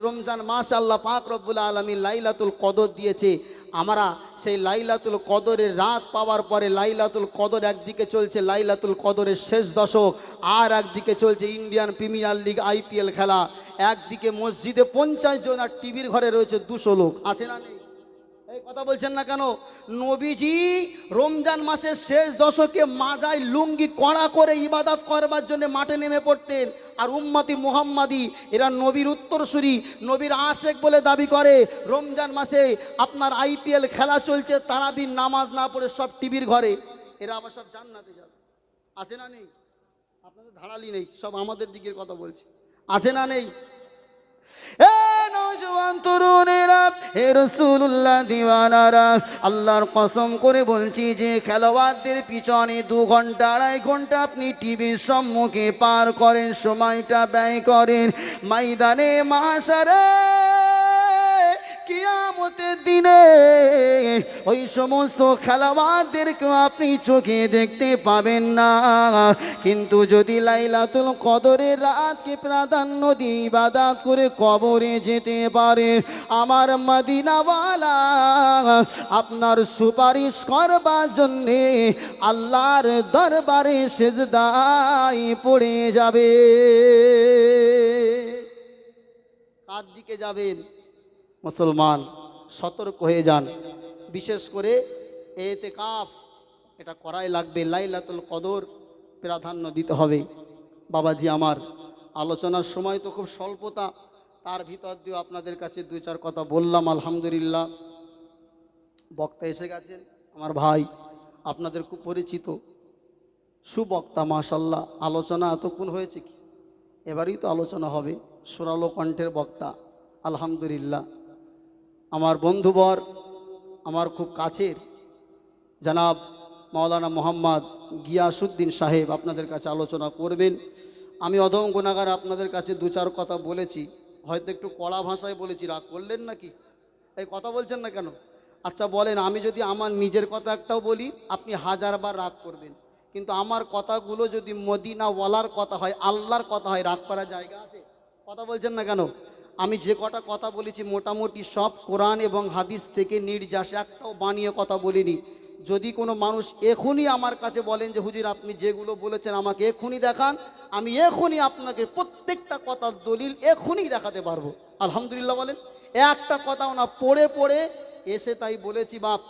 রমজান মাস আল্লাহ পাক রব্বুল আলমী লাইলাতুল কদর দিয়েছে। আমরা সেই লাইলাতুল কদরের রাত পাওয়ার পরে লাইলাতুল কদর একদিকে চলছে লাইলাতুল কদরের শেষ দশক, আর একদিকে চলছে ইন্ডিয়ান প্রিমিয়ার লিগ আইপিএল খেলা। একদিকে মসজিদে পঞ্চাশ জন আর টিভির ঘরে রয়েছে দুশো লোক। আছে না নেই? এই কথা বলছেন না কেন? নবীজি রমজান মাসের শেষ দশকে মাজায় লুঙ্গি কড়া করে ইবাদত করবার জন্য মাঠে নেমে পড়তেন। আর উম্মতি মুহাম্মাদি, এরা নবীর উত্তরসূরি, নবীর আশেক বলে দাবি করে, রমজান মাসে আপনার আইপিএল খেলা চলছে, তারাবির নামাজ না পড়ে সব টিভির ঘরে। এরা আবার সব জান্নাতে যাবে। আছে না নেই? আপনাদের ধারালি নেই, সব আমাদের দিকের কথা বলছে। আছে না নেই? এ নওজোয়ান তরুণেরা হে রসুল্লাহ দিওয়ানারা, আল্লাহর কসম করে বলছি যে খেলোয়াড়দের পিছনে দু ঘণ্টা, আড়াই ঘণ্টা আপনি টিভির সম্মুখে পার করেন, সময়টা ব্যয় করেন। ময়দানে মাসারে কিয়ামতের দিনে ওই সমস্ত খেলোয়াড়দেরকে আপনি চোখে দেখতে পাবেন না। কিন্তু যদি লাইলাতুল কদরের রাতকে প্রাধান্য দিয়ে ইবাদত করে কবরে যেতে পারে, আমার মদিনাওয়ালা আপনার সুপারিশ করবার জন্যে আল্লাহর দরবারে সেজদাই পড়ে যাবে। কার দিকে যাবেন? মুসলমান। সতর্ক হয়ে যান। বিশেষ করে এতে কাফ এটা করাই লাগবে, লাইলাতুল কদর প্রাধান্য দিতে হবে। বাবাজি আমার, আলোচনার সময় তো খুব স্বল্পতা, তার ভিতর দিয়েও আপনাদের কাছে দুই চার কথা বললাম, আলহামদুলিল্লাহ। বক্তা এসে গেছেন, আমার ভাই, আপনাদের খুব পরিচিত। সুবক্তা, মাশাল্লাহ, আলোচনা এতক্ষণ হয়েছে কি? এবারই তো আলোচনা হবে, সুরালো কণ্ঠের বক্তা, আলহামদুলিল্লাহ। আমার বন্ধুবর, আমার খুব কাছের, জনাব মাওলানা মোহাম্মদ গিয়াসুদ্দিন সাহেব আপনাদের কাছে আলোচনা করবেন। আমি অধম গুণাগার আপনাদের কাছে দু চার কথা বলেছি। হয়তো একটু কড়া ভাষায় বলেছি, রাগ করলেন নাকি? এই কথা বলছেন না কেন? আচ্ছা বলেন, আমি যদি আমার নিজের কথা একটাও বলি, আপনি হাজারবার রাগ করবেন। কিন্তু আমার কথাগুলো যদি মদিনাওয়ালার কথা হয়, আল্লাহর কথা হয়, রাগ করার জায়গা আছে? কথা বলছেন না কেন? আমি যে কটা কথা বলেছি মোটামুটি সব কোরআন এবং হাদিস থেকে নির্যাস, একটাও বানিয়ে কথা বলিনি। যদি কোনো মানুষ এখনই আমার কাছে বলেন যে, হুজুর, আপনি যেগুলো বলেছেন আমাকে এখনই দেখান, আমি এখনই আপনাকে প্রত্যেকটা কথার দলিল এখনই দেখাতে পারব। আলহামদুলিল্লাহ বলেন। একটা কথাও না, পড়ে পড়ে এসে তাই বলেছি, বাপ,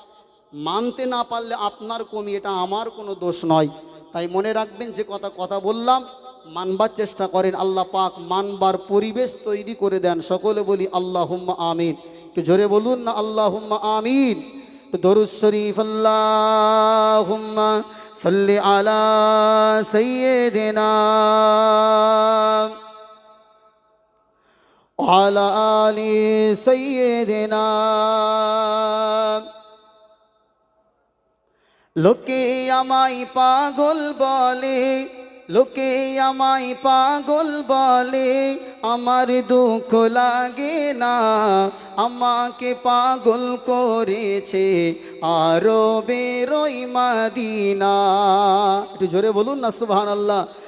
মানতে না পারলে আপনার কমি, এটা আমার কোনো দোষ নয়। তাই মনে রাখবেন যে কথা কথা বললাম মানবার চেষ্টা করেন, আল্লাহ পাক মানবার পরিবেশ তৈরি করে দেন। সকলে বলি আল্লাহ আমিন। একটু জোরে বলুন না আল্লাহ আমিন। দরুদ শরীফ আল্লাহ সাল্লি আলা সাইয়্যিদিনা আলা আলি সাইয়্যিদিনা। লোকে আমায় পাগল বলে লোকে আমায় পাগল বলে, আমার দুঃখ লাগে না। আমাকে পাগল করেছে আরও বেরোই মাদিনা। একটু জোরে বলুন না সুবহান আল্লাহ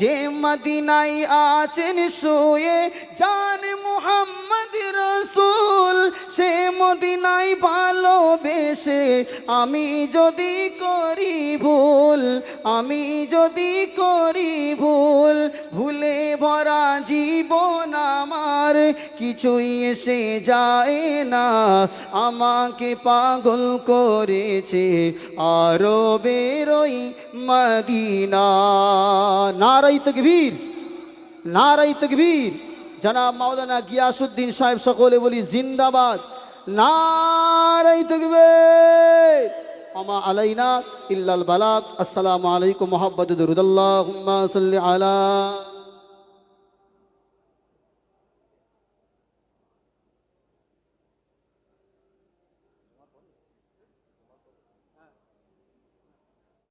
যে মদিনাই আছেন শুয়ে জান মুহাম্মদ রসুল, সে মদিনাই ভালোবেসে আমি যদি করি ভুল, আমি যদি করি ভুল, ভুলে ভরা জীবন আমার কিছুই এসে যায় না। আমাকে পাগল করেছে আরও বেরোই মদিনা। নারাই তকবীর নারাই তকবীর। জনাব মাওলানা গিয়াসুদ্দিন সাহেব সকলে বলি, জিন্দাবাদ নারাই তকবীর। আমা আলাইনা ইল্লাল বালাক আসসালামু আলাইকুম মোহাম্মদ দরুদাল্লাহুম্মা সাল্লি আলা